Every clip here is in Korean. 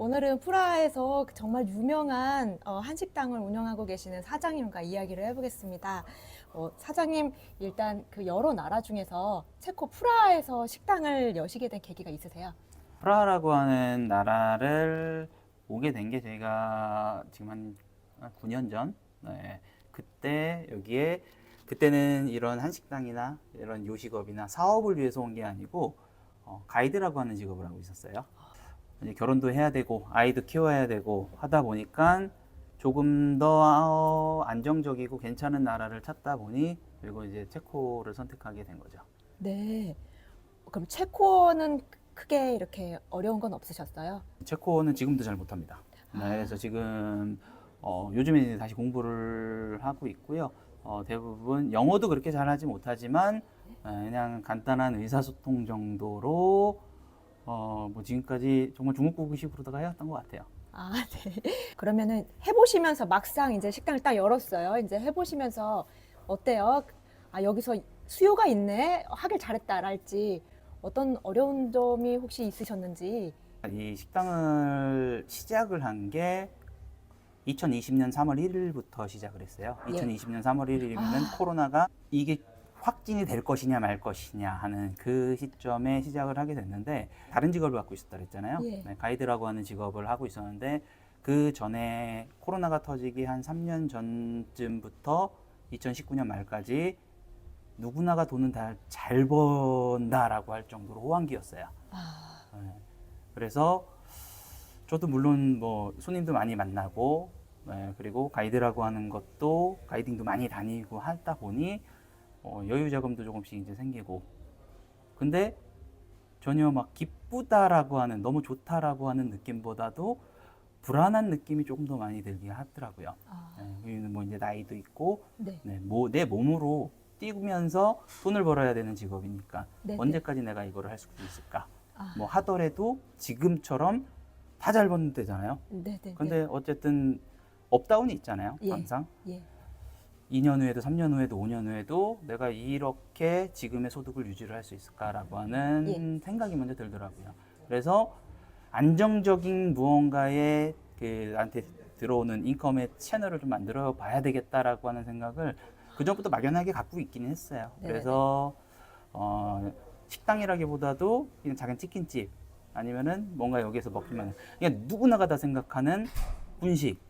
오늘은 프라하에서 정말 유명한 어, 한식당을 운영하고 계시는 사장님과 이야기를 해보겠습니다. 어, 사장님 일단 그 여러 나라 중에서 체코 프라하에서 식당을 여시게 된 계기가 있으세요? 프라하라고 하는 나라를 오게 된게 저희가 지금 한 9년 전 네, 그때 여기에 그때는 이런 한식당이나 이런 요식업이나 사업을 위해서 온 게 아니고 어, 가이드라고 하는 직업을 하고 있었어요. 결혼도 해야 되고 아이도 키워야 되고 하다 보니까 조금 더 어, 안정적이고 괜찮은 나라를 찾다 보니 그리고 이제 체코를 선택하게 된 거죠. 네. 그럼 체코는 크게 이렇게 어려운 건 없으셨어요? 체코는 지금도 잘 못합니다. 네, 아. 그래서 지금 어, 요즘에 이제 다시 공부를 하고 있고요. 어, 대부분 영어도 그렇게 잘하지 못하지만 에, 그냥 간단한 의사소통 정도로 어, 뭐 지금까지 정말 중국국식으로다가 해왔던 것 같아요. 아, 네. 그러면은 해보시면서 막상 이제 식당을 딱 열었어요. 이제 해보시면서 어때요? 아, 여기서 수요가 있네? 하길 잘했다랄지 어떤 어려운 점이 혹시 있으셨는지. 이 식당을 시작을 한 게 2020년 3월 1일부터 시작을 했어요. 예. 2020년 3월 1일이면 아. 코로나가 이게 확진이 될 것이냐 말 것이냐 하는 그 시점에 시작을 하게 됐는데 다른 직업을 갖고 있었다 그랬잖아요. 예. 네, 가이드라고 하는 직업을 하고 있었는데 그 전에 코로나가 터지기 한 3년 전쯤부터 2019년 말까지 누구나가 돈은 다 잘 번다라고 할 정도로 호황기였어요. 아, 네. 그래서 저도 물론 뭐 손님도 많이 만나고 네, 그리고 가이드라고 하는 것도 가이딩도 많이 다니고 하다 보니 어, 여유 자금도 조금씩 이제 생기고 근데 전혀 막 기쁘다라고 하는 너무 좋다라고 하는 느낌보다도 불안한 느낌이 조금 더 많이 들게 하더라고요. 아, 네, 뭐 이제 나이도 있고 네. 네, 뭐, 내 몸으로 뛰면서 돈을 벌어야 되는 직업이니까 네, 네. 언제까지 내가 이거를 할 수 있을까? 아, 뭐 하더라도 지금처럼 다 잘 버는 데잖아요. 네, 네. 근데 어쨌든 업다운이 있잖아요. 예. 항상 네. 예. 2년 후에도 3년 후에도 5년 후에도 내가 이렇게 지금의 소득을 유지를 할 수 있을까라고 하는 예. 생각이 먼저 들더라고요. 그래서 안정적인 무언가의 그 나한테 들어오는 인컴의 채널을 좀 만들어 봐야 되겠다라고 하는 생각을 그 전부터 막연하게 갖고 있기는 했어요. 네네네. 그래서 어, 식당이라기보다도 그냥 작은 치킨집 아니면은 뭔가 여기에서 먹기만 그냥 누구나가 다 생각하는 분식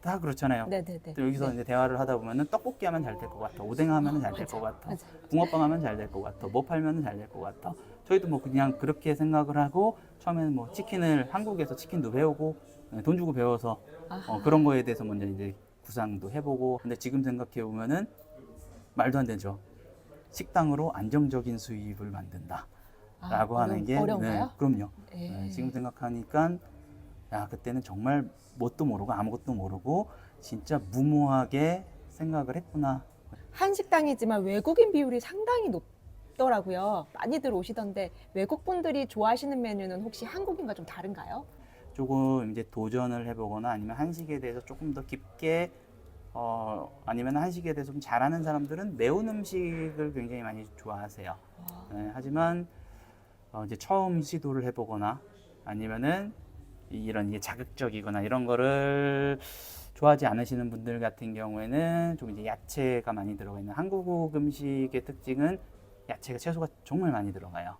다 그렇잖아요. 네, 네, 네. 또 여기서 네. 이제 대화를 하다 보면은 떡볶이 하면 잘 될 것 같아, 오뎅 하면 잘 될 것 같아. 붕어빵 하면 잘 될 것 같아, 뭐 팔면 잘 될 것 같아. 저희도 뭐 그냥 그렇게 생각을 하고 처음에는 뭐 치킨을 한국에서 치킨도 배우고 네, 돈 주고 배워서. 어, 그런 거에 대해서 먼저 이제 구상도 해보고 근데 지금 생각해 보면은 말도 안 되죠. 식당으로 안정적인 수입을 만든다. 아, 라고 하는 어려운- 게 어려운가요? 네, 그럼요. 예. 네, 지금 생각하니까 야 그때는 정말 뭣도 모르고 아무것도 모르고 진짜 무모하게 생각을 했구나. 한식당이지만 외국인 비율이 상당히 높더라고요. 많이들 오시던데 외국 분들이 좋아하시는 메뉴는 혹시 한국인과 좀 다른가요? 조금 이제 도전을 해보거나 아니면 한식에 대해서 조금 더 깊게 어 아니면 한식에 대해서 좀 잘하는 사람들은 매운 음식을 굉장히 많이 좋아하세요. 와, 네, 하지만 어, 이제 처음 시도를 해보거나 아니면은 이런 자극적이거나 이런 거를 좋아하지 않으시는 분들 같은 경우에는 좀 이제 야채가 많이 들어가 있는 한국 음식의 특징은 야채가 채소가 정말 많이 들어가요.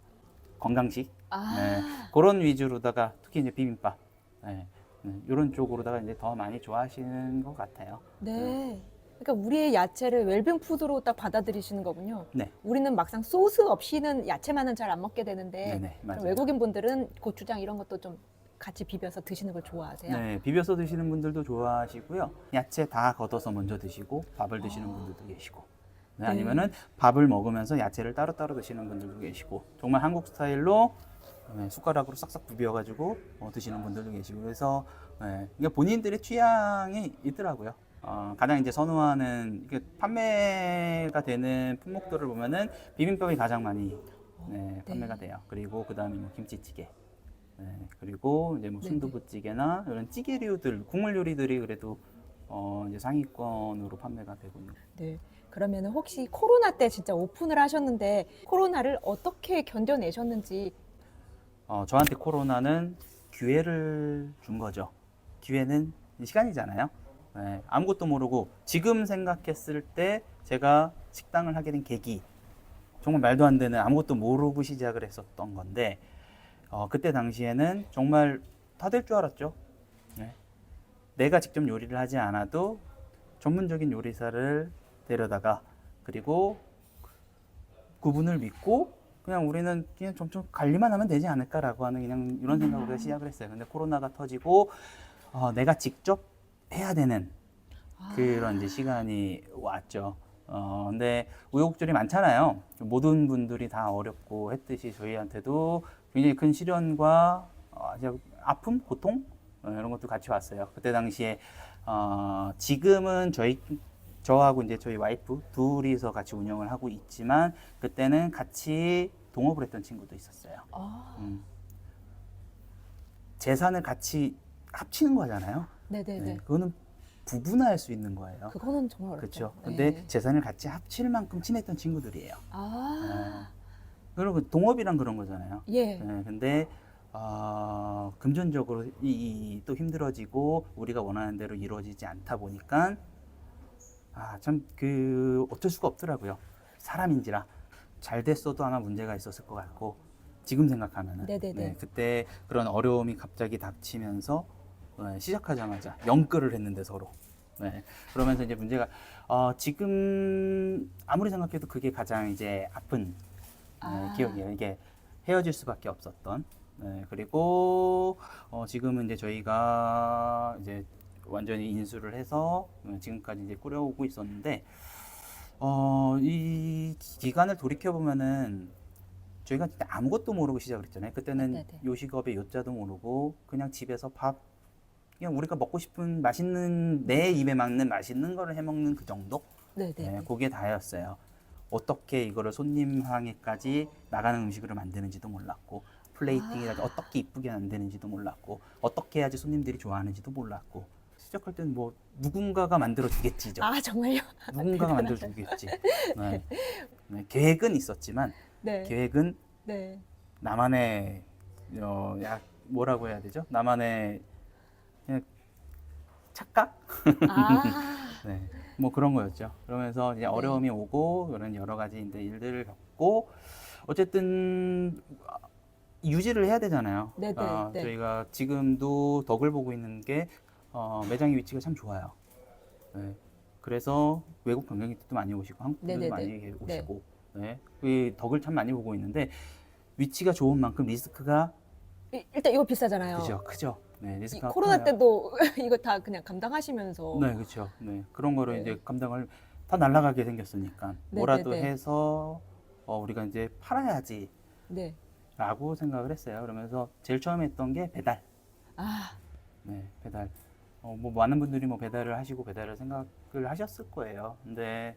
건강식 아, 네, 그런 위주로다가 특히 이제 비빔밥 네, 네, 이런 쪽으로다가 이제 더 많이 좋아하시는 것 같아요. 네. 그러니까 우리의 야채를 웰빙 푸드로 딱 받아들이시는 거군요. 네, 우리는 막상 소스 없이는 야채만은 잘 안 먹게 되는데 네네 맞아요. 외국인 분들은 고추장 이런 것도 좀 같이 비벼서 드시는 걸 좋아하세요. 네, 비벼서 드시는 분들도 좋아하시고요. 야채 다 걷어서 먼저 드시고 밥을 드시는 아. 분들도 계시고. 네, 네. 아니면은 밥을 먹으면서 야채를 따로따로 드시는 분들도 계시고. 정말 한국 스타일로 네, 숟가락으로 싹싹 비벼가지고 어, 드시는 분들도 계시고. 그래서 네, 그러니까 본인들의 취향이 있더라고요. 어, 가장 이제 선호하는 이게 판매가 되는 품목들을 보면은 비빔밥이 가장 많이 네, 판매가 돼요. 그리고 그 다음에 뭐 김치찌개. 네, 그리고 이제 뭐 네네. 순두부찌개나 이런 찌개류들, 국물 요리들이 그래도 어, 이제 상위권으로 판매가 되고 있는. 네. 그러면 혹시 코로나 때 진짜 오픈을 하셨는데 코로나를 어떻게 견뎌내셨는지 어, 저한테 코로나는 기회를 준 거죠. 기회는 시간이잖아요. 네, 아무것도 모르고 지금 생각했을 때 제가 식당을 하게 된 계기 정말 말도 안 되는 아무것도 모르고 시작을 했었던 건데 어, 그때 당시에는 정말 다 될 줄 알았죠. 네. 내가 직접 요리를 하지 않아도 전문적인 요리사를 데려다가 그리고 그분을 믿고 그냥 우리는 그냥 점점 관리만 하면 되지 않을까라고 하는 그냥 이런 생각으로 시작을 했어요. 근데 코로나가 터지고 어, 내가 직접 해야 되는 그런 이제 시간이 왔죠. 어, 근데 우여곡절이 많잖아요. 모든 분들이 다 어렵고 했듯이 저희한테도 굉장히 큰 시련과 어, 아픔, 고통 어, 이런 것도 같이 왔어요. 그때 당시에 어, 지금은 저희 저하고 이제 저희 와이프 둘이서 같이 운영을 하고 있지만 그때는 같이 동업을 했던 친구도 있었어요. 아, 음. 재산을 같이 합치는 거잖아요. 네네네. 네, 그거는 부분할 수 있는 거예요. 그거는 정말 어렵죠. 그렇죠. 네. 근데 재산을 같이 합칠 만큼 친했던 친구들이에요. 아, 그리고 동업이란 그런 거잖아요. 예. 네, 근데 어, 금전적으로 이, 이- 또 힘들어지고 우리가 원하는 대로 이루어지지 않다 보니까 아, 참 그 어쩔 수가 없더라고요. 사람인지라 잘 됐어도 아마 문제가 있었을 것 같고 지금 생각하면은 네네네. 네, 그때 그런 어려움이 갑자기 닥치면서 네, 시작하자마자 영끌을 했는데 서로 네, 그러면서 이제 문제가 어, 지금 아무리 생각해도 그게 가장 이제 아픈 네, 아. 기억이에요. 이게 헤어질 수밖에 없었던. 네, 그리고 어, 지금은 이제 저희가 이제 완전히 인수를 해서 어, 지금까지 이제 꾸려오고 있었는데 어, 이 기간을 돌이켜 보면은 저희가 진짜 아무것도 모르고 시작을 했잖아요. 그때는 네네. 요식업의 요자도 모르고 그냥 집에서 밥 그냥 우리가 먹고 싶은 맛있는 내 입에 맞는 맛있는 거를 해 먹는 그 정도. 네네. 네, 그게 다였어요. 어떻게 이거를 손님 항에까지 나가는 음식으로 만드는지도 몰랐고 플레이팅이라든지 어떻게 이쁘게 만드는지도 몰랐고 어떻게 해야지 손님들이 좋아하는지도 몰랐고 시작할 때는 뭐 누군가가 만들어 주겠지죠. 아 정말요? 누군가가 만들어 주겠지. 네. 네, 계획은 있었지만 네. 계획은 네. 나만의 어, 야, 뭐라고 해야 되죠? 나만의 그냥 착각? 아, 네, 뭐 그런 거였죠. 그러면서 이제 어려움이 오고 이런 여러 가지 이제 일들을 겪고 어쨌든 아, 유지를 해야 되잖아요. 네 네, 어, 네. 저희가 지금도 덕을 보고 있는 게 어, 매장의 위치가 참 좋아요. 네, 그래서 외국 관광객들도 많이 오시고 한국 분들도 네네네. 많이 오시고 네, 그 덕을 참 많이 보고 있는데 위치가 좋은 만큼 리스크가 이- 일단 이거 비싸잖아요. 그죠, 크죠. 네, 이 리스크가 코로나 커요. 때도 이거 다 그냥 감당하시면서 네, 그렇죠. 네, 그런 거를 네. 이제 감당을 다 날아가게 생겼으니까 네, 뭐라도 네, 네. 해서 어, 우리가 이제 팔아야지라고 네. 생각을 했어요. 그러면서 제일 처음에 했던 게 배달. 아, 네, 배달. 어, 뭐 많은 분들이 뭐 배달을 하시고 배달을 생각을 하셨을 거예요. 근데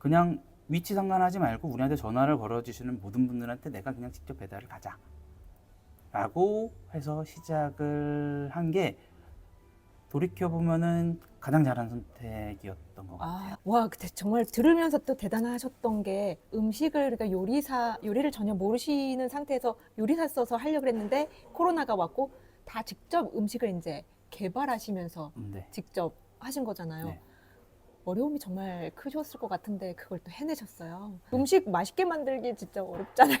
그냥 위치 상관하지 말고 우리한테 전화를 걸어주시는 모든 분들한테 내가 그냥 직접 배달을 가자. 라고 해서 시작을 한 게 돌이켜보면은 가장 잘한 선택이었던 것 같아요. 아, 와, 근데 정말 들으면서 또 대단하셨던 게 음식을 그러니까 요리사 요리를 전혀 모르시는 상태에서 요리사 써서 하려고 했는데 코로나가 왔고 다 직접 음식을 이제 개발하시면서 음, 네. 직접 하신 거잖아요. 네. 어려움이 정말 크셨을 것 같은데 그걸 또 해내셨어요. 네. 음식 맛있게 만들기 진짜 어렵잖아요.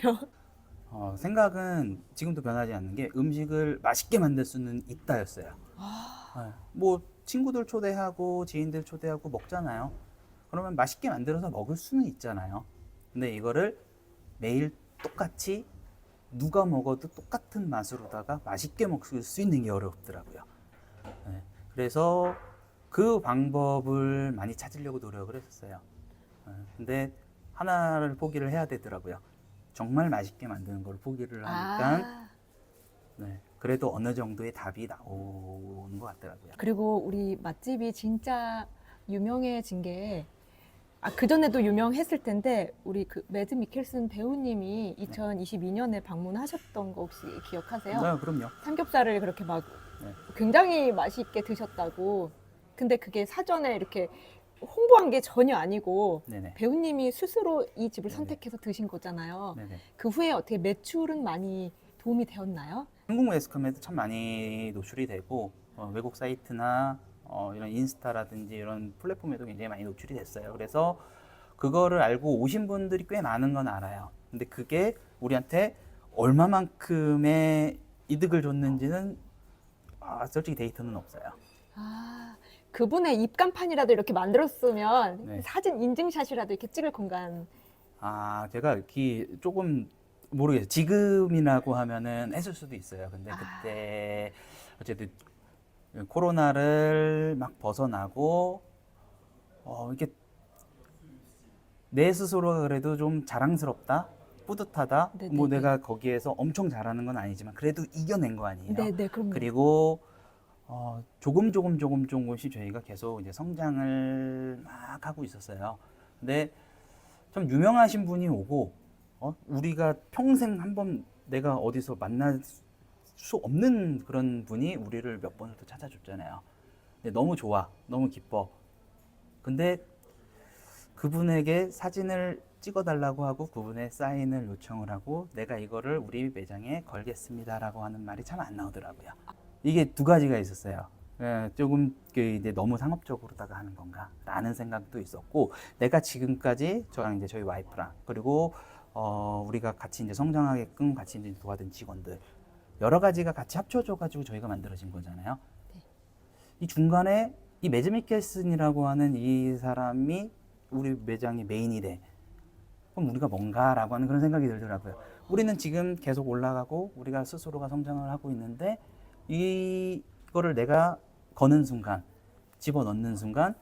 어, 생각은 지금도 변하지 않는 게 음식을 맛있게 만들 수는 있다였어요. 아, 네. 뭐 친구들 초대하고 지인들 초대하고 먹잖아요. 그러면 맛있게 만들어서 먹을 수는 있잖아요. 근데 이거를 매일 똑같이 누가 먹어도 똑같은 맛으로다가 맛있게 먹을 수 있는 게 어렵더라고요. 네. 그래서 그 방법을 많이 찾으려고 노력을 했었어요. 네. 근데 하나를 포기를 해야 되더라고요. 정말 맛있게 만드는 걸 포기를 하니까 아. 네. 그래도 어느 정도의 답이 나오는 것 같더라고요. 그리고 우리 맛집이 진짜 유명해진 게 아, 그전에도 유명했을 텐데, 우리 그 매드 미켈슨 배우님이 2022년에 방문하셨던 거 혹시 기억하세요? 네, 그럼요. 삼겹살을 그렇게 막 네. 굉장히 맛있게 드셨다고. 근데 그게 사전에 이렇게 홍보한 게 전혀 아니고 네네. 배우님이 스스로 이 집을 네네. 선택해서 드신 거잖아요. 네네. 그 후에 어떻게 매출은 많이 도움이 되었나요? 한국 매스컴에도 참 많이 노출이 되고 어, 외국 사이트나 어, 이런 인스타라든지 이런 플랫폼에도 굉장히 많이 노출이 됐어요. 그래서 그거를 알고 오신 분들이 꽤 많은 건 알아요. 근데 그게 우리한테 얼마만큼의 이득을 줬는지는 아, 솔직히 데이터는 없어요. 아, 그분의 입간판이라도 이렇게 만들었으면 네. 사진 인증샷이라도 이렇게 찍을 공간. 아, 제가 이렇게 조금 모르겠어요. 지금이라고 하면은 했을 수도 있어요. 근데 아. 그때 어쨌든 코로나를 막 벗어나고 어, 이게 내 스스로가 그래도 좀 자랑스럽다, 뿌듯하다. 네네네. 뭐 내가 거기에서 엄청 잘하는 건 아니지만 그래도 이겨낸 거 아니에요. 네, 네, 그럼. 그리고 어, 조금 조금 조금 조금씩 저희가 계속 이제 성장을 막 하고 있었어요. 근데 좀 유명하신 분이 오고 어, 우리가 평생 한 번 내가 어디서 만날 수 없는 그런 분이 우리를 몇 번을 또 찾아줬잖아요. 근데 너무 좋아, 너무 기뻐. 근데 그분에게 사진을 찍어달라고 하고 그분의 사인을 요청을 하고 내가 이거를 우리 매장에 걸겠습니다라고 하는 말이 참 안 나오더라고요. 이게 두 가지가 있었어요. 예, 조금 그 이제 너무 상업적으로다가 하는 건가라는 생각도 있었고 내가 지금까지 저랑 이제 저희 와이프랑 그리고 어 우리가 같이 이제 성장하게끔 같이 이제 도와준 직원들 여러 가지가 같이 합쳐져 가지고 저희가 만들어진 거잖아요. 네. 이 중간에 이 매즈 미켈슨이라고 하는 이 사람이 우리 매장의 메인이 돼. 그럼 우리가 뭔가라고 하는 그런 생각이 들더라고요. 우리는 지금 계속 올라가고 우리가 스스로가 성장을 하고 있는데 이거를 내가 거는 순간, 집어 넣는 순간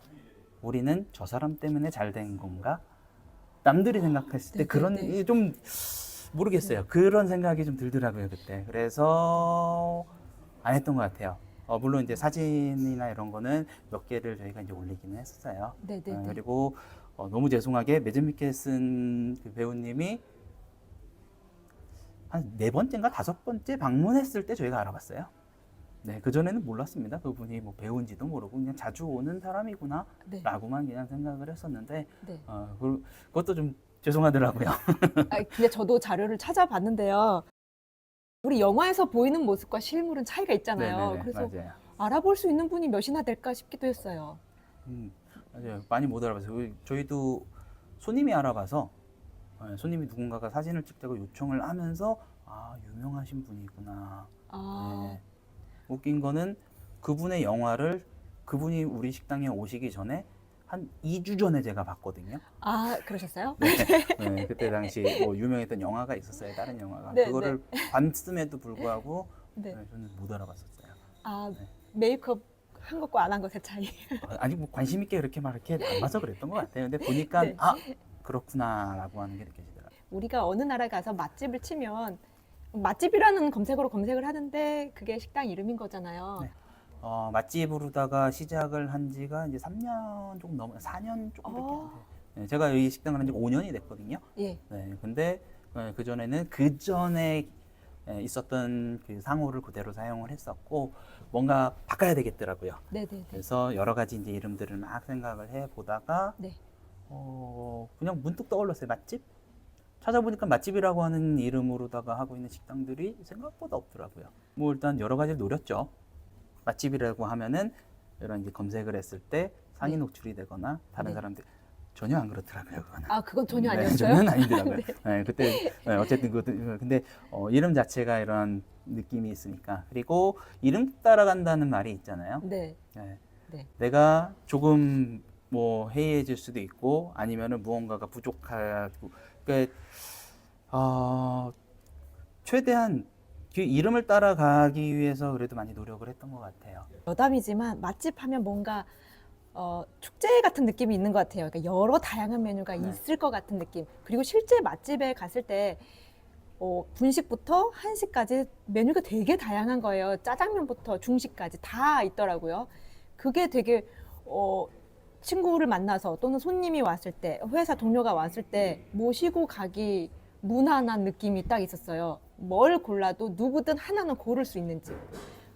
우리는 저 사람 때문에 잘 된 건가? 남들이 생각했을 때 네, 그런 네, 네. 좀 모르겠어요. 그런 생각이 좀 들더라고요 그때. 그래서 안 했던 것 같아요. 어, 물론 이제 사진이나 이런 거는 몇 개를 저희가 이제 올리기는 했었어요. 네, 네, 어, 네. 그리고 어, 너무 죄송하게 매즈 미켈슨 그 배우님이 한 네 번째인가 다섯 번째 방문했을 때 저희가 알아봤어요. 네, 그 전에는 몰랐습니다. 그분이 뭐 배우인지도 모르고 그냥 자주 오는 사람이구나 네. 라고만 그냥 생각을 했었는데 네. 어, 그, 그것도 좀 죄송하더라고요. 아, 근데 저도 자료를 찾아봤는데요. 우리 영화에서 보이는 모습과 실물은 차이가 있잖아요. 네네네, 그래서 맞아요. 알아볼 수 있는 분이 몇이나 될까 싶기도 했어요. 음, 맞아요. 많이 못 알아봤어요. 저희도 손님이 알아봐서 네, 손님이 누군가가 사진을 찍자고 요청을 하면서 아 유명하신 분이구나. 아, 네. 웃긴 거는 그분의 영화를 그분이 우리 식당에 오시기 전에 한 2주 전에 제가 봤거든요. 아 그러셨어요? 네, 네, 그때 당시 뭐 유명했던 영화가 있었어요. 다른 영화가. 네, 그거를 봤음에도 불구하고 네. 네, 저는 못 알아봤었어요. 아 네. 메이크업 한 것과 안 한 것의 차이. 어, 아직 뭐 관심 있게 그렇게 막 이렇게 안 봐서 그랬던 것 같아요. 근데 보니까 네. 아 그렇구나라고 하는 게 느껴지더라고요. 우리가 어느 나라에 가서 맛집을 치면 맛집이라는 검색어로 검색을 하는데 그게 식당 이름인 거잖아요. 네. 어, 맛집으로다가 시작을 한 지가 이제 3년 조금 넘어 4년 조금밖에 안 어. 돼요. 네, 제가 이 식당을 한 지가 5년이 됐거든요. 예. 네, 근데 그 전에는 그 전에 있었던 그 상호를 그대로 사용을 했었고 뭔가 바꿔야 되겠더라고요. 네네네. 그래서 여러 가지 이제 이름들을 막 생각을 해 보다가 네. 어, 그냥 문득 떠올랐어요. 맛집? 찾아보니까 맛집이라고 하는 이름으로다가 하고 있는 식당들이 생각보다 없더라고요. 뭐 일단 여러 가지를 노렸죠. 맛집이라고 하면은 이런 이제 검색을 했을 때 상위 네. 노출이 되거나 다른 네. 사람들 전혀 안 그렇더라고요. 그거는. 아 그건 전혀 네, 아니었어요. 전혀 아니더라고요. 네. 네, 그때 네, 어쨌든 그 근데 어, 이름 자체가 이런 느낌이 있으니까 그리고 이름 따라간다는 말이 있잖아요. 네. 네. 네. 내가 조금 뭐 해이해질 수도 있고 아니면은 무언가가 부족하고 그러니까 어, 최대한 그 이름을 따라가기 위해서 그래도 많이 노력을 했던 것 같아요. 여담이지만 맛집 하면 뭔가 어, 축제 같은 느낌이 있는 것 같아요. 그러니까 여러 다양한 메뉴가 네. 있을 것 같은 느낌. 그리고 실제 맛집에 갔을 때 어, 분식부터 한식까지 메뉴가 되게 다양한 거예요. 짜장면부터 중식까지 다 있더라고요. 그게 되게 어, 친구를 만나서 또는 손님이 왔을 때, 회사 동료가 왔을 때 모시고 가기 무난한 느낌이 딱 있었어요. 뭘 골라도 누구든 하나는 고를 수 있는 집.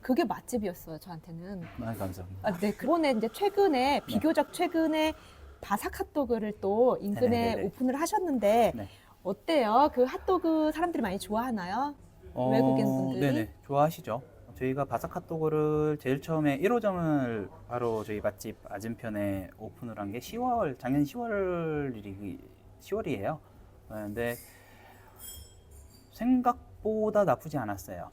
그게 맛집이었어요, 저한테는. 아, 감사합니다. 아, 네. 그번에 이제 최근에 비교적 최근에 바삭 핫도그를 또 인근에 네네네네. 오픈을 하셨는데 네. 어때요? 그 핫도그 사람들이 많이 좋아하나요? 외국인 분들이? 네네 좋아하시죠. 저희가 바삭 핫도그를 제일 처음에 1호점을 바로 저희 맛집 아진편에 오픈을 한 게 10월 작년 10월이 10월이에요. 근데 생각보다 나쁘지 않았어요.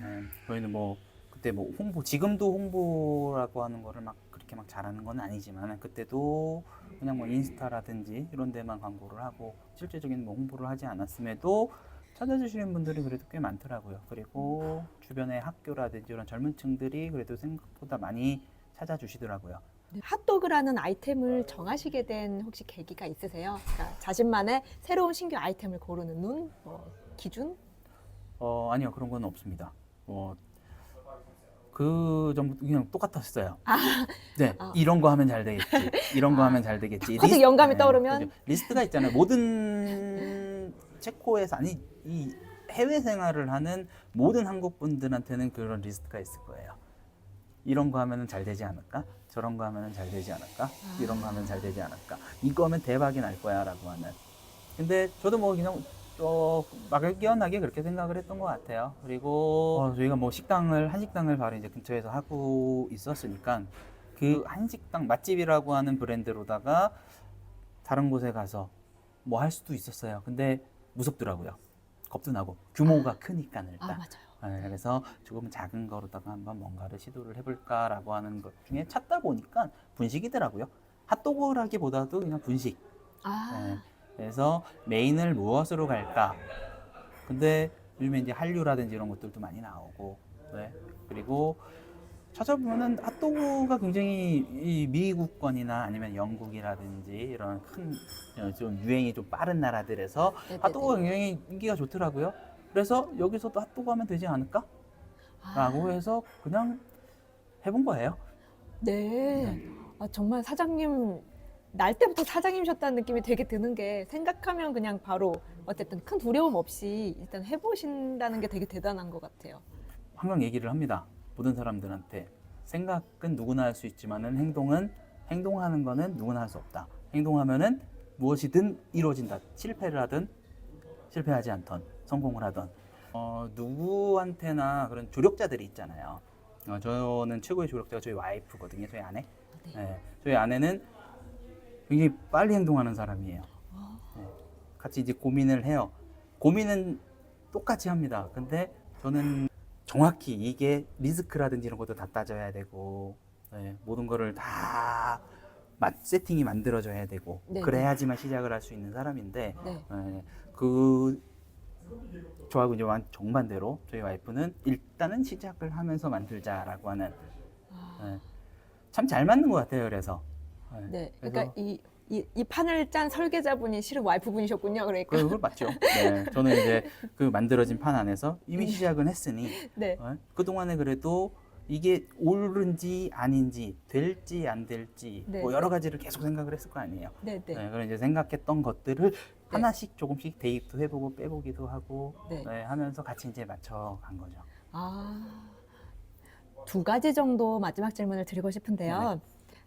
네, 저희는 뭐 그때 뭐 홍보 지금도 홍보라고 하는 거를 막 그렇게 막 잘하는 건 아니지만 그때도 그냥 뭐 인스타라든지 이런 데만 광고를 하고 실제적인 뭐 홍보를 하지 않았음에도 찾아주시는 분들이 그래도 꽤 많더라고요. 그리고 주변의 학교라든지 이런 젊은 층들이 그래도 생각보다 많이 찾아주시더라고요. 네, 핫도그라는 아이템을 정하시게 된 혹시 계기가 있으세요? 그러니까 자신만의 새로운 신규 아이템을 고르는 눈, 뭐 기준? 어 아니요 그런 건 없습니다. 어, 그 전부터 그냥 똑같았어요. 네 아. 이런 거 하면 잘 되겠지. 이런 거 아. 하면 잘 되겠지. 퍼뜩 영감이 떠오르면? 그죠. 리스트가 있잖아요. 모든 체코에서 아니 이 해외 생활을 하는 모든 한국 분들한테는 그런 리스트가 있을 거예요. 이런 거 하면은 잘 되지 않을까? 저런 거 하면은 잘 되지 않을까? 이런 거 하면 잘 되지 않을까? 이거 하면 대박이 날 거야라고 하는. 근데 저도 뭐 그냥 어, 막연하게 그렇게 생각을 했던 것 같아요. 그리고 어, 저희가 뭐 식당을 한식당을 바로 이제 근처에서 하고 있었으니까 그 한식당 맛집이라고 하는 브랜드로다가 다른 곳에 가서 뭐 할 수도 있었어요. 근데 무섭더라고요. 겁도 나고 규모가 크니까 아 일단. 맞아요. 네, 그래서 조금 작은 거로다가 한번 뭔가를 시도를 해볼까라고 하는 것 중에 찾다 보니까 분식이더라고요. 핫도그라기보다도 그냥 분식. 아 네. 그래서 메인을 무엇으로 갈까? 근데 요즘에 이제 한류라든지 이런 것들도 많이 나오고, 네. 그리고 찾아보면은 핫도그가 굉장히 이 미국권이나 아니면 영국이라든지 이런 큰 좀 유행이 좀 빠른 나라들에서 네네네. 핫도그가 굉장히 인기가 좋더라고요. 그래서 여기서도 핫도그 하면 되지 않을까? 아, 라고 해서 그냥 해본 거예요. 네. 아, 정말 사장님 날 때부터 사장님이셨다는 느낌이 되게 드는 게 생각하면 그냥 바로 어쨌든 큰 두려움 없이 일단 해보신다는 게 되게 대단한 것 같아요. 항상 얘기를 합니다. 모든 사람들한테 생각은 누구나 할 수 있지만은 행동은 행동하는 거는 누구나 할 수 없다. 행동하면은 무엇이든 이루어진다. 실패를 하든 실패하지 않던 성공을 하던 어, 누구한테나 그런 조력자들이 있잖아요. 어, 저는 최고의 조력자가 저희 와이프거든요. 저희 아내. 네. 네, 저희 아내는 굉장히 빨리 행동하는 사람이에요. 아, 네. 같이 이제 고민을 해요. 고민은 똑같이 합니다. 근데 저는 정확히 이게 리스크라든지 이런 것도 다 따져야 되고 네, 모든 거를 다맛 세팅이 만들어져야 되고 네, 그래야지만 시작을 할 수 있는 사람인데 네. 네, 그 저하고 이제 완- 정반대로 저희 와이프는 일단은 시작을 하면서 만들자라고 하는 아, 참잘 맞는 것 같아요. 그래서 네. 그래서- 그러니까 이, 이, 이 판을 짠 설계자분이 실은 와이프분이셨군요. 그러니까. 그걸 맞죠. 네, 저는 이제 그 만들어진 판 안에서 이미 시작은 했으니 네. 어? 그동안에 그래도 이게 옳은지 아닌지 될지 안 될지 네. 뭐 여러 가지를 계속 생각을 했을 거 아니에요. 네, 네. 네, 그런 이제 생각했던 것들을 하나씩 조금씩 대입도 해보고 빼보기도 하고 네. 네, 하면서 같이 이제 맞춰간 거죠. 아, 두 가지 정도 마지막 질문을 드리고 싶은데요.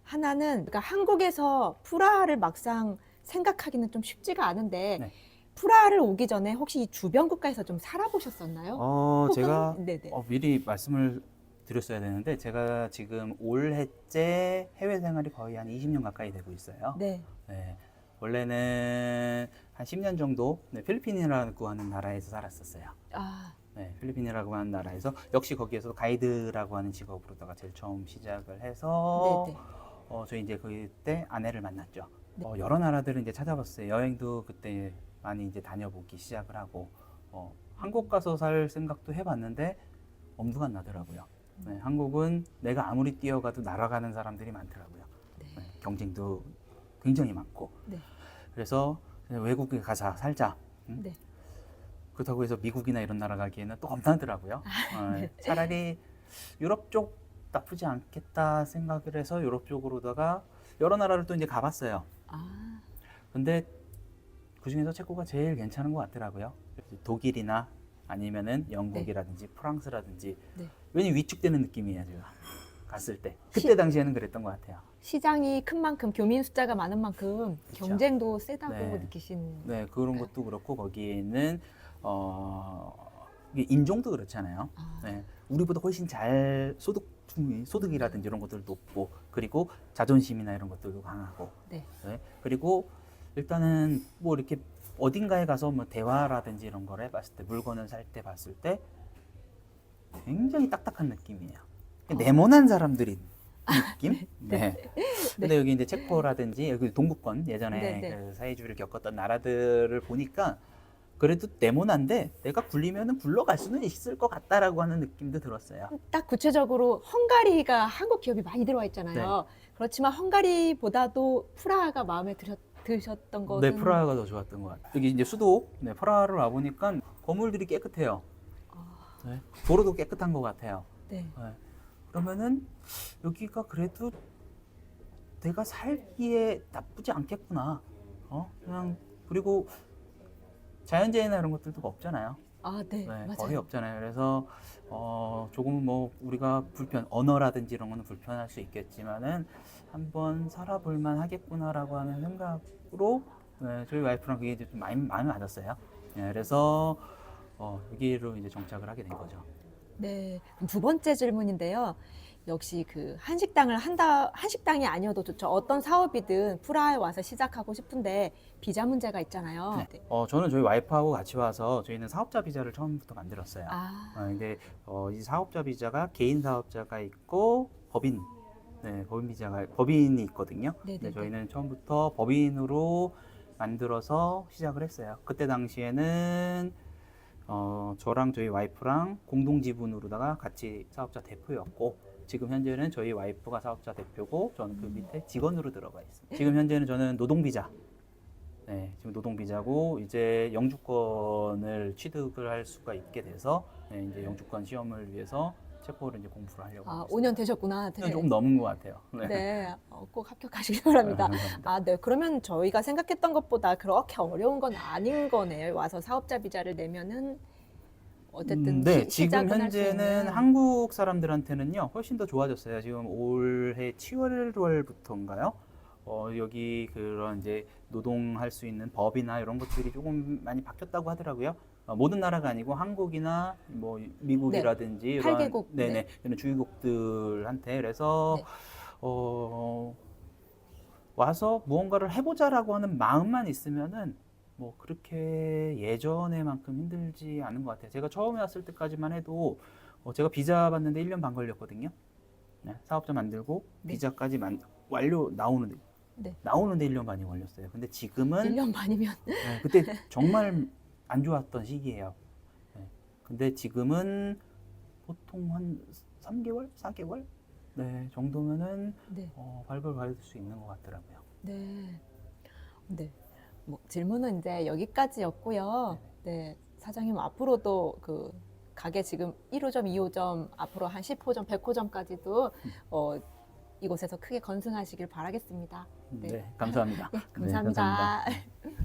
하나는 그러니까 한국에서 프라하를 막상 생각하기는 좀 쉽지가 않은데 네. 프라하를 오기 전에 혹시 이 주변 국가에서 좀 살아보셨었나요? 어, 제가 네네. 어, 미리 말씀을 드렸어야 되는데 제가 지금 올해째 해외 생활이 거의 한 20년 가까이 되고 있어요. 네. 네. 원래는 한 10년 정도 네, 필리핀이라고 하는 나라에서 살았었어요. 아, 네, 필리핀이라고 하는 나라에서 역시 거기에서 가이드라고 하는 직업으로다가 제일 처음 시작을 해서 네네. 어, 저희 이제 그때 아내를 만났죠. 네. 어, 여러 나라들을 이제 찾아봤어요. 여행도 그때 많이 이제 다녀보기 시작을 하고 어, 한국 가서 살 생각도 해봤는데 엄두가 안 나더라고요. 네, 한국은 내가 아무리 뛰어가도 날아가는 사람들이 많더라고요. 네. 네, 경쟁도 굉장히 많고 네. 그래서 외국에 가서 살자. 응? 네. 그렇다고 해서 미국이나 이런 나라 가기에는 또 겁나더라고요. 어, 네. 차라리 유럽 쪽 나쁘지 않겠다 생각을 해서 유럽 쪽으로다가 여러 나라를 또 이제 가봤어요. 아, 근데 그 중에서 체코가 제일 괜찮은 것 같더라고요. 독일이나 아니면은 영국이라든지 프랑스라든지 네. 왠지 위축되는 느낌이에요, 제가 갔을 때. 그때 시- 당시에는 그랬던 것 같아요. 시장이 큰 만큼 교민 숫자가 많은 만큼 그쵸. 경쟁도 세다고 네. 느끼신. 네, 그런 것도 그렇고 거기에 있는 어, 이게 인종도 그렇잖아요. 아, 네, 우리보다 훨씬 잘 소득 소득이라든지 이런 것들 높고 그리고 자존심이나 이런 것들도 강하고 네. 그리고 일단은 뭐 이렇게 어딘가에 가서 뭐 대화라든지 이런 걸 해봤을 때 물건을 살 때 봤을 때 굉장히 딱딱한 느낌이에요. 네모난 사람들이 느낌? 네. 근데 여기 이제 체코라든지 여기 동구권 예전에 네, 네. 그 사회주의를 겪었던 나라들을 보니까 그래도 네모난데 내가 굴리면은 굴러갈 수는 있을 것 같다라고 하는 느낌도 들었어요. 딱 구체적으로 헝가리가 한국 기업이 많이 들어와 있잖아요. 네. 그렇지만 헝가리보다도 프라하가 마음에 드셨, 드셨던 것은 네, 프라하가 더 좋았던 것 같아요. 여기 이제 수도 네, 프라하를 와 보니까 건물들이 깨끗해요. 아, 네, 도로도 깨끗한 것 같아요. 네. 네. 그러면은 여기가 그래도 내가 살기에 나쁘지 않겠구나. 어? 그냥 그리고 자연재해나 이런 것들도 없잖아요. 아, 네, 네, 맞아요. 거의 없잖아요. 그래서 어, 조금 뭐 우리가 불편 언어라든지 이런 거는 불편할 수 있겠지만은 한번 살아볼 만 하겠구나라고 하는 생각으로 네, 저희 와이프랑 그게 이제 좀 많이 마음에 맞았어요. 네, 그래서 어, 여기로 이제 정착을 하게 된 거죠. 네. 그럼 두 번째 질문인데요. 역시 그 한식당을 한다, 한식당이 아니어도 좋죠. 어떤 사업이든 프라하에 와서 시작하고 싶은데 비자 문제가 있잖아요. 네. 어, 저는 저희 와이프하고 같이 와서 저희는 사업자 비자를 처음부터 만들었어요. 아, 어, 근데 어, 이 사업자 비자가 개인 사업자가 있고 법인, 네, 법인 비자가 법인이 있거든요. 네네네. 근데 저희는 처음부터 법인으로 만들어서 시작을 했어요. 그때 당시에는 어, 저랑 저희 와이프랑 공동 지분으로다가 같이 사업자 대표였고 지금 현재는 저희 와이프가 사업자 대표고 저는 그 밑에 직원으로 들어가 있습니다. 지금 현재는 저는 노동 비자. 네, 지금 노동 비자고 이제 영주권을 취득을 할 수가 있게 돼서 네, 이제 영주권 시험을 위해서 체코를 이제 공부를 하려고 아, 하고 5년 되셨구나. 있습니다. 조금 넘은 것 같아요. 네. 네, 어, 꼭 합격하시기 바랍니다. 네, 감사합니다. 아, 네. 그러면 저희가 생각했던 것보다 그렇게 어려운 건 아닌 거네요. 와서 사업자 비자를 내면은 어쨌든 음, 네, 시, 지금 현재는. 한국 사람들한테는요 훨씬 더 좋아졌어요. 지금 올해 7월부터인가요? 어, 여기 그런 이제 노동할 수 있는 법이나 이런 것들이 조금 많이 바뀌었다고 하더라고요. 어, 모든 나라가 아니고 한국이나 뭐 미국이라든지 이런 팔개국, 네네 네. 이런 주요국들한테 그래서 네. 어, 와서 무언가를 해보자라고 하는 마음만 있으면은 뭐 그렇게 예전에만큼 힘들지 않은 것 같아요. 제가 처음에 왔을 때까지만 해도 어, 제가 비자 받는데 1년 반 걸렸거든요. 네, 사업자 만들고 네. 비자까지 만, 완료 나오는데 네. 나오는데 1년 반이 걸렸어요. 근데 지금은 1년 반이면 네, 그때 정말 안 좋았던 시기예요. 네, 근데 지금은 보통 한 3개월, 4개월 네, 정도면은 네. 어, 발굴 받을 수 있는 것 같더라고요. 네. 네. 뭐 질문은 이제 여기까지였고요. 네. 사장님 앞으로도 그 가게 지금 1호점, 2호점 앞으로 한 10호점, 100호점까지도 어, 이곳에서 크게 건승하시길 바라겠습니다. 네, 네. 감사합니다. 네, 네, 감사합니다. 감사합니다.